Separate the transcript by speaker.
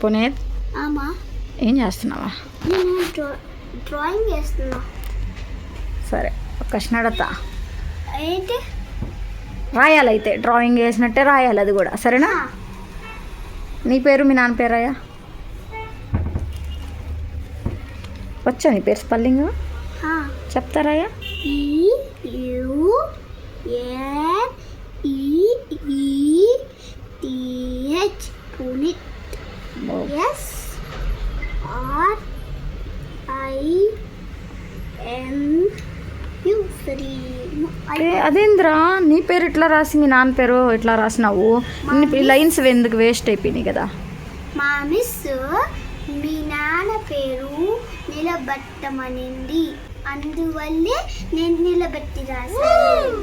Speaker 1: పునీత్ ఏం చేస్తున్నావా?
Speaker 2: నేను డ్రా డ్రాయింగ్ వేస్తున్నా
Speaker 1: సరే ఒక క్వశ్చన్ అడతా
Speaker 2: ఏంటి?
Speaker 1: రాయాలైతే డ్రాయింగ్ వేసినట్టే రాయాలి అది కూడా సరేనా? నీ పేరు మీ నాన్న పేరయ్యా వచ్చా నీ పేరు స్పెల్లింగ్?
Speaker 2: ఆ. S R I N U Sri
Speaker 1: అదేంద్రా? నీ పేరు ఇట్లా రాసి మీ నాన్న పేరు ఇట్లా రాసినావు? లైన్స్ ఎందుకు వేస్ట్ అయిపోయినాయి కదా?
Speaker 2: మా మిస్ మీ నాన్న పేరు నిలబెట్టమనింది. అందువల్లే నేను నిలబెట్టి రాశాను.